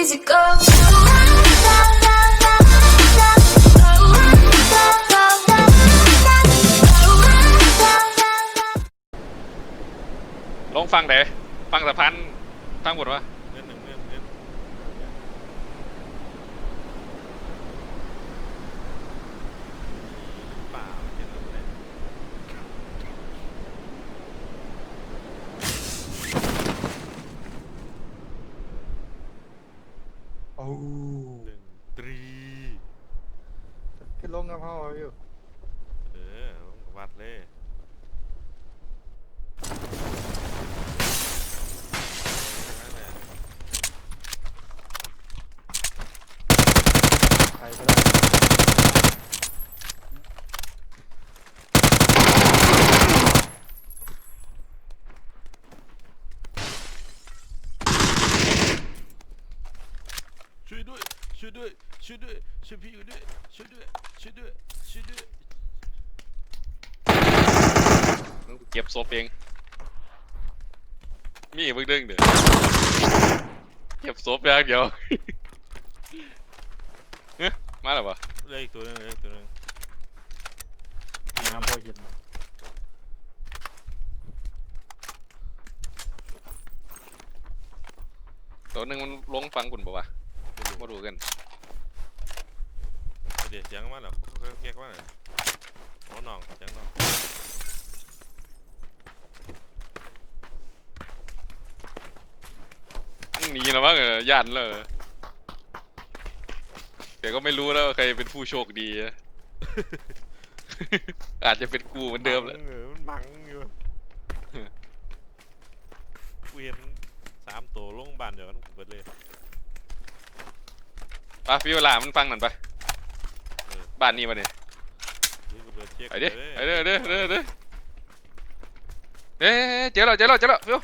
easy go. ลงฟังไหนฟังสะพานฟังบทวะ เงินหนึ่งเงินเงินป่าเห็นแล้วเลย โอ้ หนึ่งตรี ขึ้นลงกับพ่ออยู่ เออวัดเลย ทั้งนั้นแหละไปก็ได้ช่วยด้วยช่วยด้วยช่วยด้วยช่วยพี่อยู่ด้วยช่วยด้วยช่วยด้วยช่วยด้วยเก็บศพเองมีอีกเบิ่งเด้งเด้อเก็บศพอย่างเดียว มาแล้วปะเหลยอีกตัวหนึงเหลยอีกตัวหนึงน้ำพอเย็นตัวหนึงมันลงฟังคุณปะวะไม่รู้มาดูกันเดี๋ยวเสียงมาแล้วแก๊กมาแล้วโอ้น้องเสียงน้องหนีแล้วมั้งเออย่านเลย เดี๋ยวก็ไม่รู้แล้วว่าใครเป็นผู้โชคดีอะอาจจะเป็นกูเหมือนเดิมแหละบังออมันบังอยู่กูเห็นสามตัวลงบานเดียวกันกูเบิดเลยปะพี่เวลามันฟังหน่อยปะเออ บ้านนี้มาเนี่ยนี่กูเบิดเช็คไปดิลยไปดิไปดิไปดิไปดิเอ๊ะเจ๊แล้วเจ๊แล้วเจ๊แล้วฟิว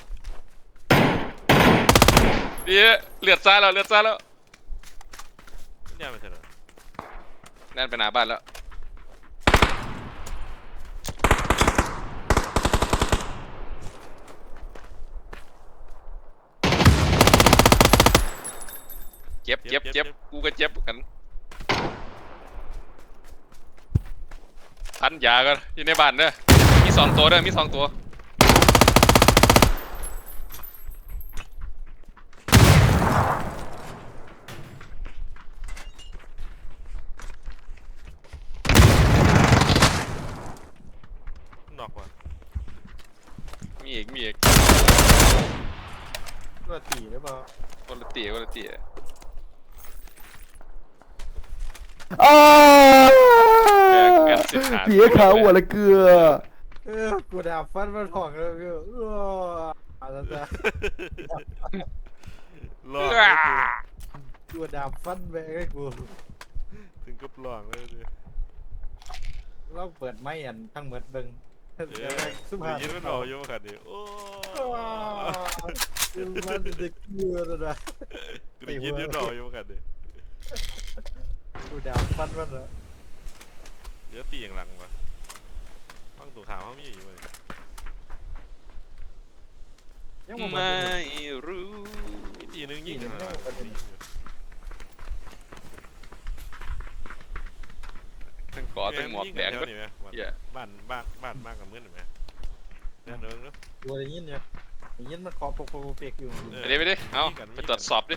ดีเลือดซ้ายแล้วเลือดซ้ายแล้ว เนี่ยไม่ใช่เหรอ นั่นไปหนาบ้านแล้ว เจ็บเจ็บเจ็บกูก็เจ็บเหมือนกันพันยากันอยู่ในบ้านเด้อมีสองตัวเด้อมีสองตัว นอกว่ะ มีอีกมีอีก ก็ตีหรือเปล่า คนละเตี๋ยคนละเตี๋ย อ้า แบกแบกสิบขาด เสียขาหัวละเกลือเออกูดาบฟันมันถองเลยพี่เอออะไรจ้ะลองอ้ากูดาบฟันแบกให้กูถึงกับลองเลยดิเราเปิดไม้อันทั้งหมดเบิ่งเออสุกูภาพยินมันเอาอยู่ขันดิโอ้ มันจะเกลือแล้วนะกูได้ยินมันเอาอยู่ขันดิกูดาบฟันมันเหรอเดี๋ยวตีอย่างหลังวะฟังตัวขาวเขามีอยู่เลยยังบ่หมดไม่เลยรู้อีกทีหนึงยิงอีกทีหนึ่งนะประเด็นทั้งกอทั้งหมวกแดงยิก็นถวนี่ไหมเหี้ยบ้านบ้านบ้านบ้านกับเมื่อนเห็นไหมเนี่ยเดินเนาะกูได้ยินเนี่ย ได้ยินมันเคาะปกปกเปกอยู่เออ ไปดิไปดิเอาไปตรวจสอบดิ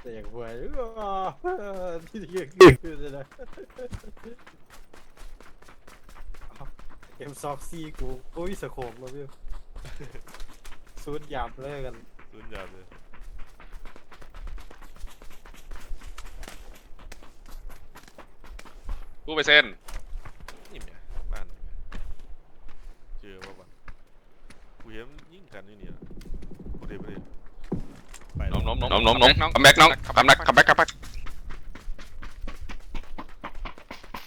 แต่อย่างหวยที่เรียกคือจะได้เอ็มซอกซีกูกูวิสโคมแล้วพี่ซูดหยาบเลยกันสุดยอดเลยกูไปเซ็นนี่แม่บ้านนี่แม่เจอว่าบ้านกูเห็นยิงกันนี่เนี่ยกูเดี๋ยวไปเลยไป น้ แล้อวงน้องน้องน้องน้องน้องคัมแบ็กน้องคัมแบ็กคัมแบ็กคัมแบ็ก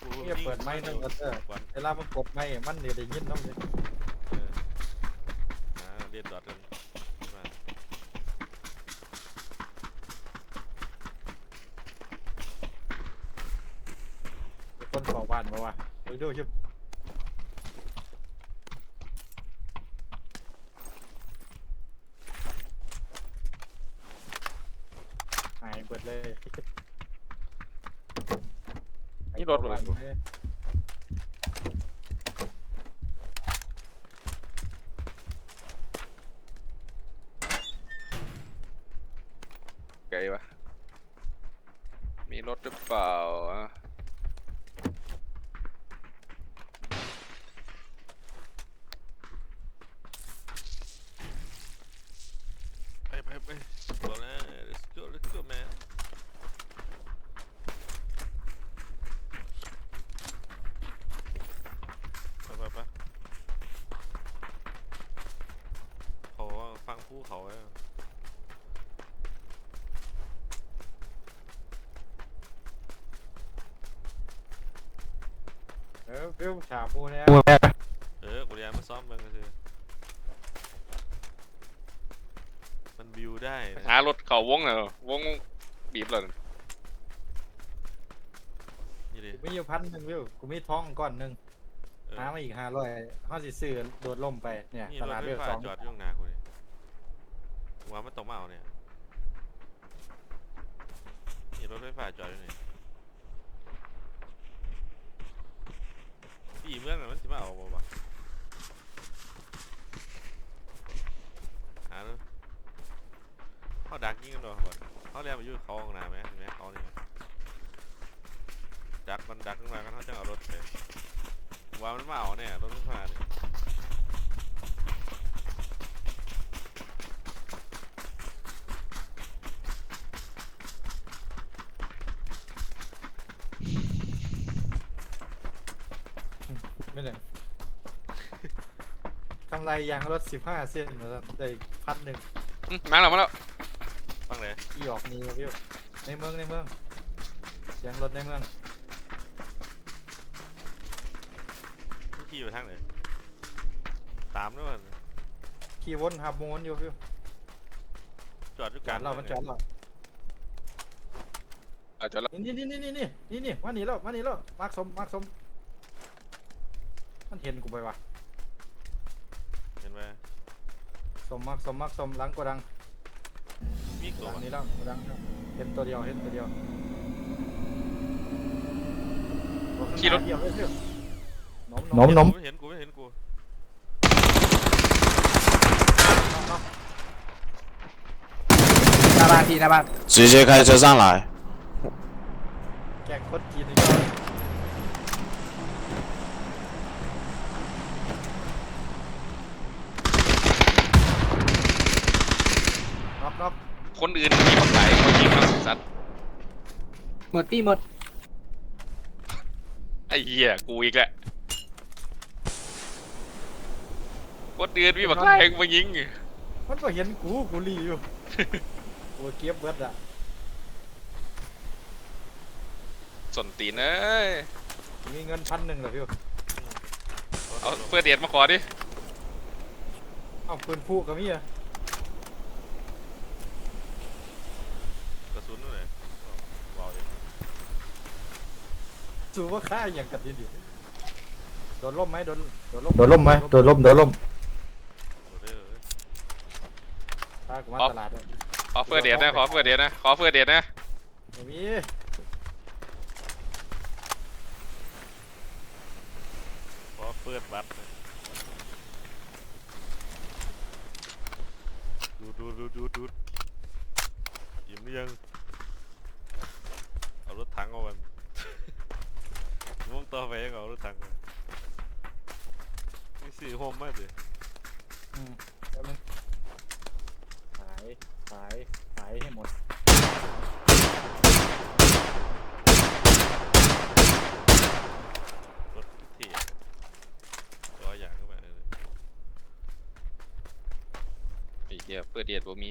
กูเนี่ยเปิดไม้นั่งกันเถอะวันเวลามันกดไม้มันเดี๋ยวได้ยินน้องเลยเอออ่าเรียนดอทกันมาคนขอบ้านมาว่ะไปดูชิบ เปิดเลย นี่รถอะไรวะ ไกลวะมีรถหรือเปล่าอะ ไปไปไปบอกแล้ว let's go let's go man ไปไปไปเขาว่าฟังผู้ เขาไว้อะเออฟิวฉาปูเนี่ยเออกูเรียนมาซ้อมเบิ่งก็คือมันบิวได้นะหารถเขาวงเหรอวงบีบเลยนี่ดิกูมีอยู่พันหนึ่งฟิวกูมีทองก้อนหนึ่งเออหามาอีกห้าร้อยห้าสิซื้อโดดล่มไปเนี่ยนี่ตรถลาดไฟเรือฟ้าสองจอดอยู่ข้างหน้ากูเลยกู ว่ามันต้องมาเอาเนี่ยนี่รถไฟฟ้าจอดอยู่นี่ปีเมืองน่ะมันสิมาเอาบ่วะหาดูเขาดักยิงกันดอกบ่เขาเรียกมาอยู่เขาข้างน้าไหมเห็นไหมเขานี่ดักมันดักขึ้นมากันเขาจะเอารถไปว่ามันมาเอาเนี่ยรถไฟฟ้าเนี่ย ไม่ได้กำ ไรยางรถสิบห้าเส้นนะครับได้พันหนึ่งอืมมาแล้วมาแล้วฟังเลยที่ออกนี้ฟิวในเมืองในเมืองเสียงรถในเมืองขี่ไปทางไหนตามด้วยมันขี่วนหับโมนอยู่ฟิวจอดอยู่จกลาองดเรามันจอดเราอาจจะแล้วนี่นี่นี่นี่นี่นี่นี่มาหนีแล้วมาหนีแล้วมาร์คสมมาร์คสมมันเห็นกูไปวะ เห็นไหม สมมาร์คสมมาร์คสมหลังกระดัง มีตั ห ว ลัง มัน นี้แล้วกระดังเห็นตัวเดียวเห็นตัวเดียวขี่รถเดียวเลยฟิวหนมหนมหนม กูไม่เห็นกูไม่เห็นกู หน้าบ้านพี่หน้าบ้าน 直接开车上来。 แกงคดจีนอีกแล้วน็อก น็อกคนอื่นมีมาขายเขายิงมาสัตว์หมดพี่หมดไอ้เหี้ยกูอีกแหละคนอื่นมีมาขายกูมายิงมันก็เห็นกูกูรีอยู่กูเก็บเบิดอะสนตีนเอ้ยมีเงินพันหนึ่งเหรอพี่เอาเพื่อเดียดมาขอดิเอาปืนผู้กับมีอะ กระสุนนู่นเลยว้าวเลย สูว่าค่าอย่างกันดีดีโดนล่มไหมโดนโดนล่มโดนล่มไหมโดนล่มโดนล่มโดดเลยเอ้ยพากูมาตลาดด้วยขอเพื่อเดียดนะขอเพื่อเดียดนะขอเพื่อเดียดนะไม่มีพอเปิดบัตรเลยดูดูดูดูดูยิ้มหรือยังเอารถถังเอามันมุ่ง ต่อไปยังเอารถถังมามีสี่โฮมมากเลยอืมแป๊บนึงขายขายขายให้หมดรถเที่จออย่างเข้าไปเลยไอ้เหี้ยเพื่อเดียดบ่มี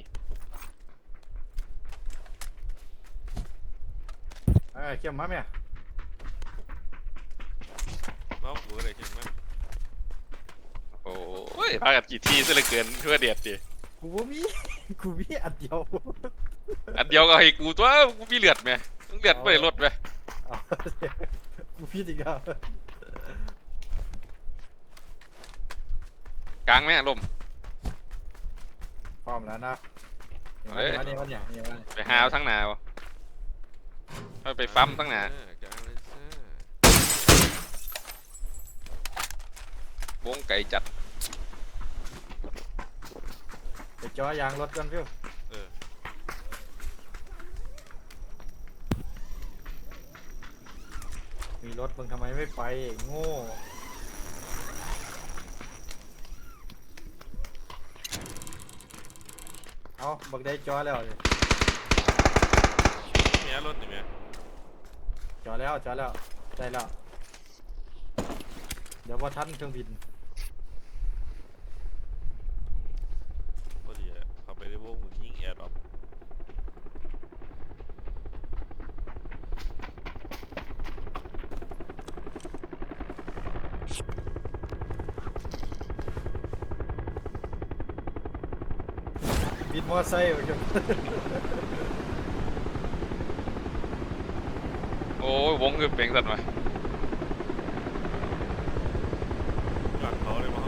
เอ้ยเข้มมาไหมอะน้องกูอะไรจริงไหมโอ้ยพากันกี่ทีซะเหลือเกินเพื่อเดียดดิกูบ่มี กูมีอันเดียวอันเดียวก็ให้กูตัวกูมีเลือดไหมมึงเลือดไม่ได้ลดไหมเอากูพิดอีกแล้วกลางไหมลม พร้อมแล้วนะเอ้ยมาเนี่ยมาเนี่ยมาเนี่ยมาเนี่ยไปหาเอาทั้งหนาวเอาไปปั๊มตั้งนานเออกลางเลยซ่าว งไก่จัด ไปจ่อยางรถกันฟิวเออ มีรถมึงทำไมไม่ไปไอ้โง่เอาบักได้จอแล้วดิเมียรถนี่เมียจอแล้วจอแล้วได้แล้ว เดี๋ยวว่าทันเครื่องบิน พอดีอะเขาไปในวงมึงยิงแอร์ดรอป บินม อไซค์ไปกันโอ้ยวงคือเปลงสัตว์มาหลังเขาเลยมั้ง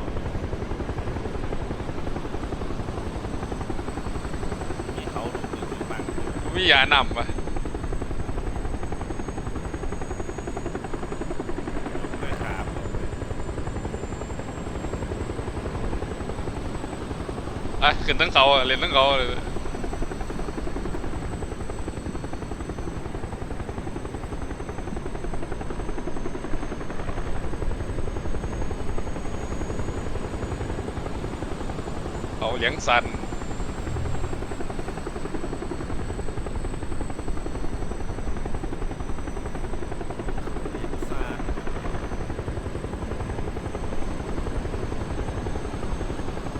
มีเขาลงหนึ่งหนึ่งบังมียานำวะ ไปขาบเขาเลย อะ ขึ้นทั้งเขาอะเล่นทั้งเขาเลยเขาเลี้ยงสัน ลิซ่า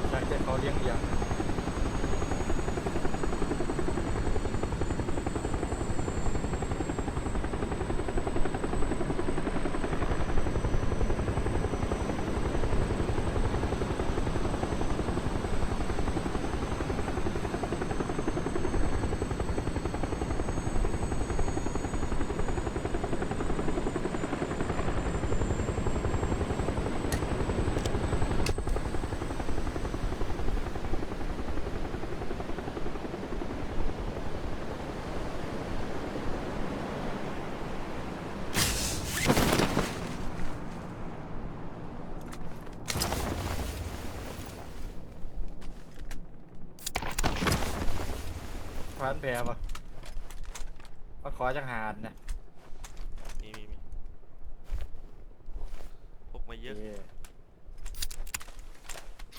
อยากจะเขาเลี้ยงเลี้ยง ผ่านแผลปะมาขอจังหารนะมีมีมีพกมาเยอะเย้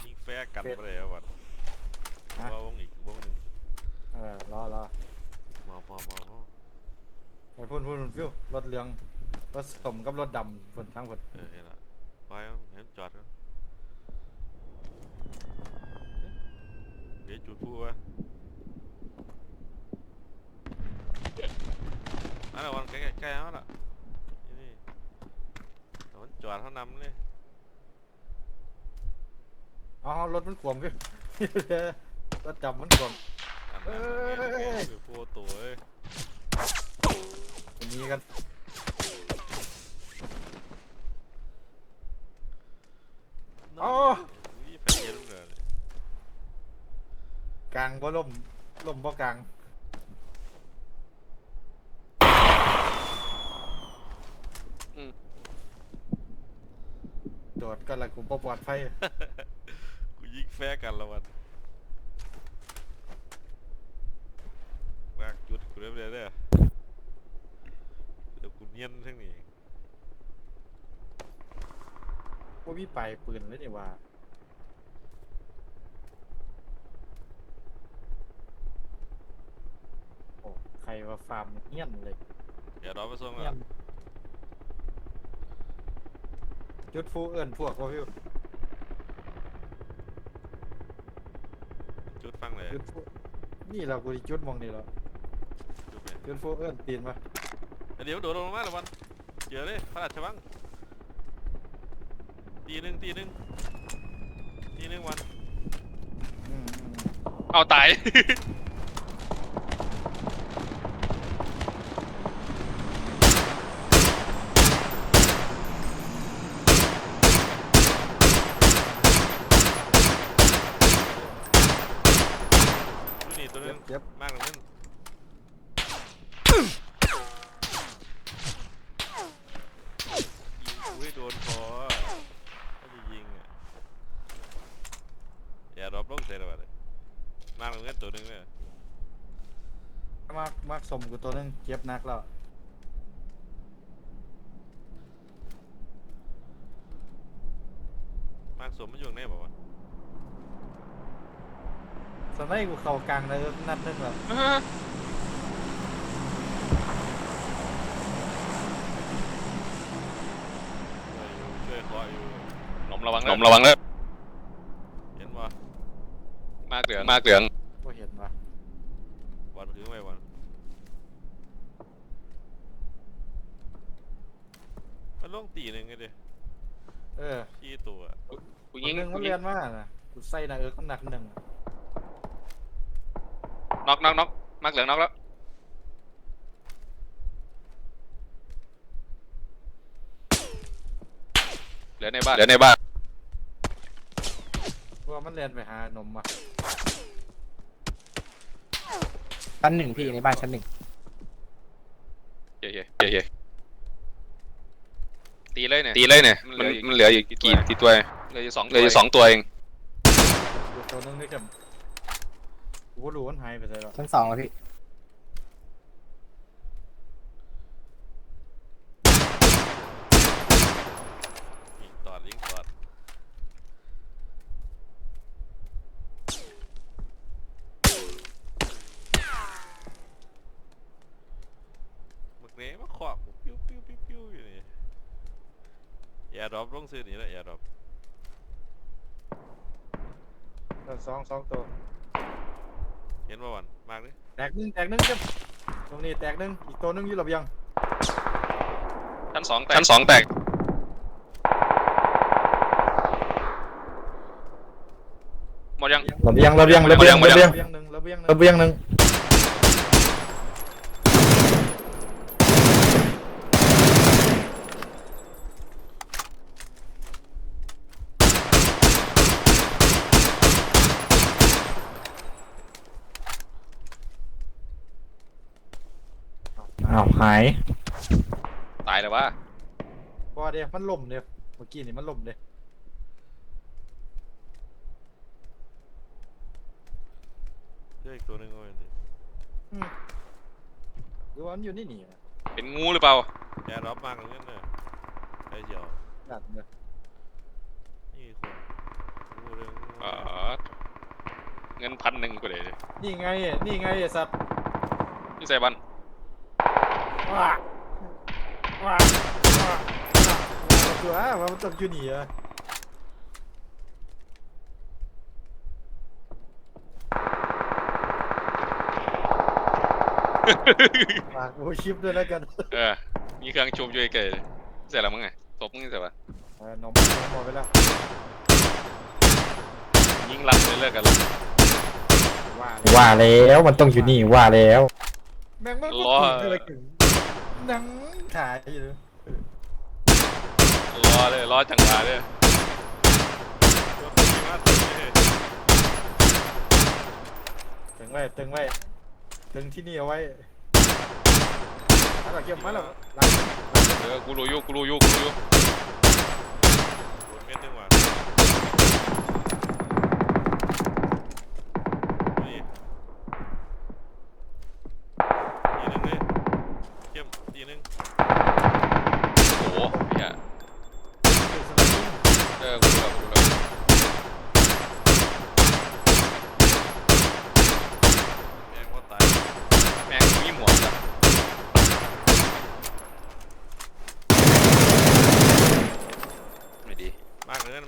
ยิงแฟร์กันไปเลยอะวัดฮะว่าวงอีกวงหนึ่งเออรอรอมอมอมอมอไปพุ่นพุ่นพุ่นฟิวรถเหลืองรถสมกับรถดำพุ่นทั้งพุ่นเออเห็นละไปเอาเห็นจอดกันเดี๋ยวจุดพูวะ อันนั้นวันใกล้ๆใกล้แล้วล่ะนี่นี่เอามันจอดเท่านำเลยอ๋อรถมันขวมฟิวรถดำมันขวม อันนั้นเอ้ยเอ้ยพูตัวเอ้ยอันนี้กันอ๋อนี่ไปเย็นเลยกลางบ่ล่มล่มบ่กลาง โดดก็ละกูบ่ปลอดภัยกูยิงแฟร์กันละวันวางจุดกูเรียบร้อยเด้อเดี๋ยวกูเนียนทั้งนี้บ่มีปลายปืนเลยนี่ว่าโอ้ใครว่าฟาร์มเงี้ยนเลย เดี๋ยวเราไปส่งเงี้ยแล้วน จุดฟูเอิ้นพวกบ่ฟิวจุดฟังเลยจุดฟูนี่เรากูสิจุดหมองนี่แล้วจุดไปจุดฟูเอิ้นตีนมาเดี๋ยวโดดลงมาละวันเจอเลยพระราชวังตีหนึ่งตีหนึ่งตีหนึ่งวัน อืมอืมเอาตาย ดูนี่ตัวนึ เจ็บ ง เจ็บ มากเลยนั่น อย่ารอบลงเสร็จแล้วบัดนี้ มาเงินตัวหนึงเนี่ยมากมากสมกูตัวหนึงเจ็บหนักแล้วมากสมมันอยู่ข้างในบ่วะสมัยกูเข้ากลางเลยนัดหนึงแล้วเออช่วยอยู่ช่วยเคาะอยู่หนมระวังหนมระวังเด้อเห็นบ่มากเหลืองมากเหลือง ก็เห็นว่ะ วันคือไว้วันมันลงตีหนึ่งไงดิ เออ ขี้ตัว กู ยิยิงงหนึงกูมันยิเรียงนมากนะกูใส่หน้าเอิร์กน้ำหนักหนึ่งน็อกน็อกน็อกมากเหลืองน็อกแล้วเหลือในบ้านเหลือในบ้านเพราะว่ามันเรียนไปหานมมาชั้นหนึ่งพี่ในบ้านชั้นหนึ่งเย่เย่เย่เย่ตีเลยเนี่ยตีเลยเนี่ยมันมันเหลืออยู่กี่กี่ตัว เหลืออยู่สองเหลืออยู่สองตัวเอง อยู่ตัวหนึงนี่กับกูก็รู้ว่ามันหายไปเลยหรอชั้นสองแล้วพี่ยิงตอดยิงตอดมึกเนี้มาขวบกูปิ้วปิ้วปิ้วปิ้วอยู่นี่อย่าดรอปลงซื้อนี่แหละอย่าดรอป ตัวสองสองตัวเห็นว่าวันมากเลยแตกหนึ่งแตกหนึ่งเจ้าตรงนี้แตกหนึ่งอีกตัวหนึงอยู่ระเบียงชั้นสองแตกชั้นสองแตกหมดยัง ระเบียงระเบียงระเบียงหมดระยังเบียงหนึ่งระเบียงระเบียงหนึ่ง หาย ตายแล้ววะพอเดียวมันล่มเดียวเมื่อกี้นี่มันล่มเดียวเจออีกตัวหนึงก็เป็นดิหรือว่ามันอยู่นี่นี่นะเป็นงูหรือเปล่าอย่าดรอปมากเลยเนี่ยไอ้เจียวจัดเลยนี่คนงูเรื่องอ๋อเงินพันหนึ่งกูเลยนี่ไงนี่ไงไอ้สัตว์พี่ใส่บัน ว้าว้าว้าตัวว่ามันตกอยู่นี่อะฝากโอ้ชิปด้วยแล้วกันเออ มีเครื่องชูบอยู่ไกลๆใส่แล้วมึงไงตบมึงใส่ปะเออนมนมหมดไปแล้วยิงรัดเลยเลิกกันเลยว่าว่าแล้วมันต้องอยู่นี่ว่าแล้วแม่งมันรอก็เล ยถึงหนังขายอยู่รอเลยรอจังหวะเลยตัวคนที่มาตัวนี้ตึงไว้ตึงไว้ตึงที่นี่เอาไว้มาแล้วเก็บมาแล้วหลังเออกูรู้อยุกูรู้อยุกูรู้อยุ โดนเม็ดหนึงว่ะ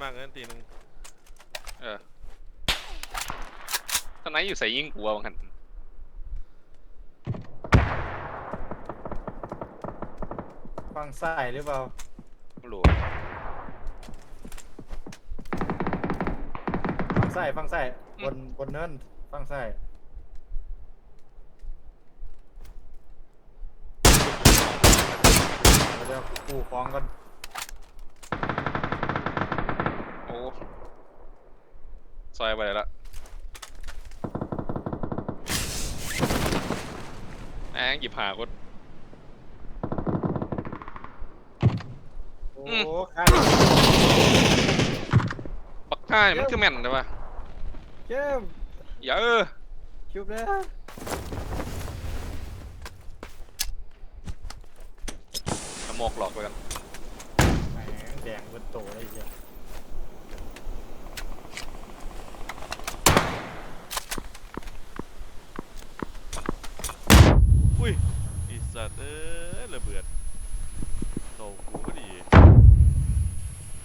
มากเงินมากเงินทีหนึงเออตอนไหนอยู่ใส่ยิงกูอะบางคันฝั่งซ้ายหรือเปล่าไม่รู้ฝั่งซ้ายฝั่งซ้ายบนบนเนินฝั่งซ้ายเดี๋ยวกูของกัน โอ้ ซอยไปเลยละแม่งหยิบหาคนโอ้อืมขาดบักท่านี่มันคือแม่นใช่ปะเข้มอย่าเออชุบแล้วสโมกหลอกไปกันแหมแดงบนโตเลยเหี้ย อุ้ยไอีสัตว์เอ้ยระเบิดโตกูก็ดี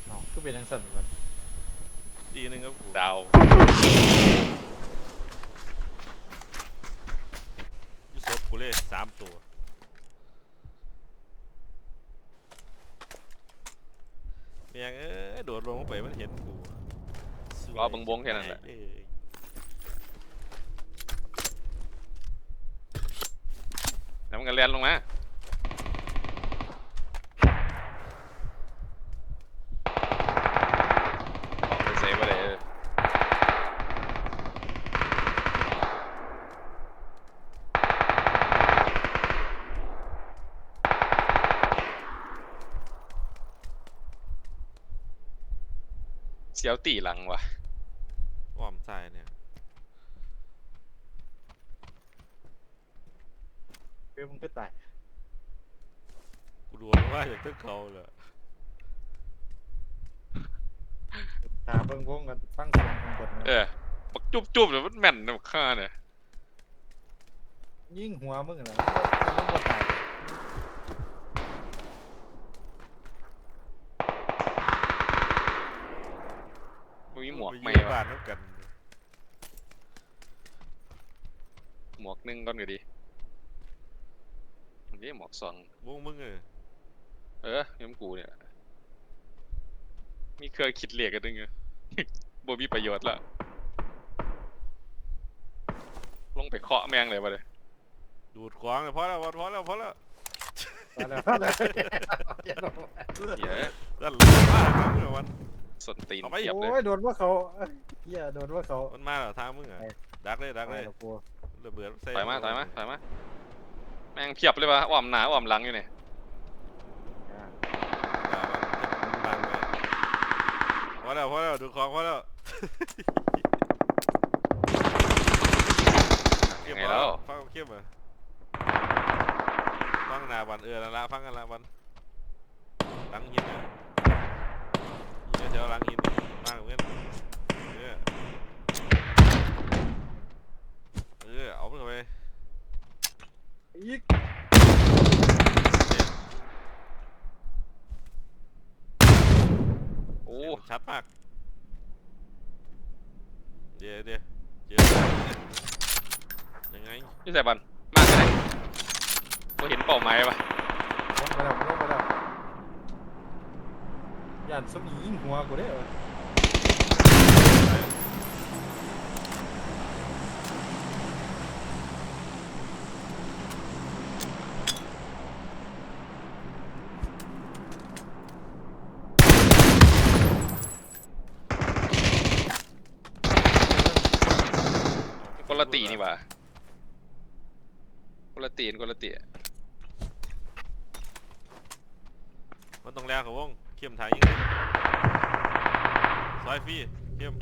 เนาะ ก็เป็นทังสั่นกันดีหนึงครับกูดาวอยูซบกูเลยสามตัว เมียงเอ้ยโดดลงไปมันเห็นกูสวยรอเบังบงแค่นั้นแหละ เอ้ยแล้วมันก็เลียนลงมาออกไปเซฟไปเลยเออ เสียวตีหลังว่ะอ้อมซ้ายเนี่ยเพื่อมึงก็ตายกูโดนว่าอย่างเท่าเขาเลยตาเบิ่งวงกันฟังเสียงข้างบนเออบักจุบจุบๆเดี๋ยวมันแม่นนะบักข้าเนี่ย ยิงหัวมึงเหรอมันบ่ตาย มึงมี หมวกปไหมยืนวะบ้านน้ำกันหมวกหนึ่งก่อนก็ดีนี่หมวกสองวงมึงเออเออย้ำกูเนี่ย มีเครื่องคิดเลขกันดึงอะบ่มีประโยชน์ละลงไปเคาะแมงเลยมาเลยดูดขวางเลยพอแล้วพอแล้วพอแล้วตายแล้วตายแล้วเหี้ยอะ นั่นเลยมาทางมึงอะมัน สนตีนเอาไป เทียบโอ้เลยยโดนว่าเขาเหี้ยโดนว่าเขามันมาแล้วทางมึงอะไปดักเลยดักเลยตายแล้วกูระเบิดใส่ถอยมาถอยมาถอยมาแม่งเพียบเลยวะอ้อมหนาอ้อมหลังอยู่เนี่ยอ่าด่ามันบังเลยพอแล้วพอแล้วดูของพอแล้วยังไงแล้วฟังเข้มอะฟังหนาวันเออละละฟังกันละวันหลังหินอะ ยิงเดี๋ยวหลังหินมาเหมือนเออเออเอาไปเข้าไปอีกโอ้ชัดมากเดี๋ยวเดี๋ยวเจอยังไงยี่ใส่บันมากเลยก็เห็นเป้าหมายวะลงไปแล้วลงไปแล้ว ย่านสมยิงหัวกูเด้อคนละตีนี่หว่าคนละตีนคนละตีมันต้องแรงของวง เข้มถ่ายยิงเลยซอยฟรีเข้ม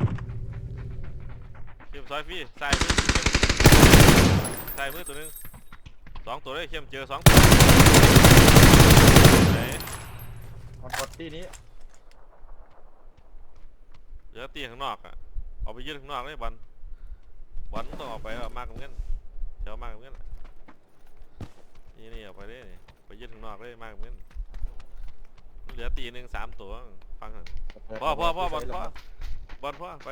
เข้มซอยฟรีใส่มือเข้มใส่มือตัวหนึงสองตัวเลยเข้มเจอสองตัวไหนมันกดที่นี้เหลือตีข้างนอกอะเอาไปยืดข้างนอกเลยบอลบอลต้องออกไปแล้วมากกับเงินเดี๋ยวมากกับเงินอะนี่นี่ออกไปเลยนี่ไปยืดข้างนอกเลยมากกับเงินมัน เหลือตีหนึ่งสามตัว ฟังหน่อยพ่อพ่อพ่อบอลพ่อบอลพ่อไป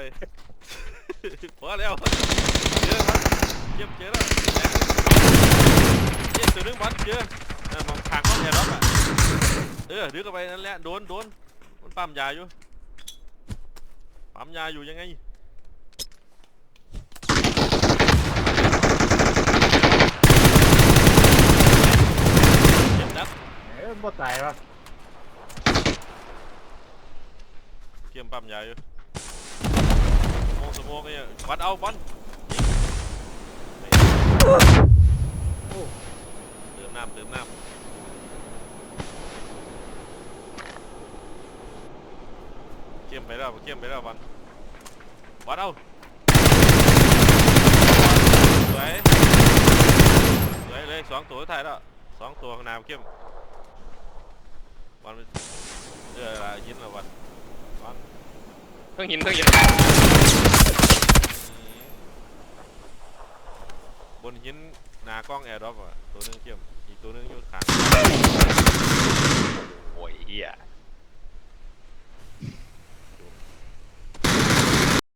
พอแล้วเจอมันเยี่ยมเจอแล้วเยี่ยมตัวหนึงบอลเจอเออมองทางเขาแอบรับอะเออดึงเข้าไปนั่นแหละโดนโดนมันปั๊มยาอยู่ปั๊มยาอยู่ยังไงเจ็บนัดเอ้ยบ่ตายวะ เทียมปั๊มยาอยู่สโมองสโมองไอ้เนี่ยวัดเอาบอลยิงไม่โอ้เติมน้ำเติมน้ำเข้มไปแล้วเข้มไปแล้วบอลบอลเอาสวยสวยเลยสองตัวสุดท้ายแล้วสองตัวข้างหน้าเข้มวันเออยินละวันวัน เครื่องหินเครื่องหินอืมบนหินหนากล้องแอร์ดรอปอะตัวหนึงเข้มอีกตัวหนึงอยู่ข้างโอ้ยเฮีย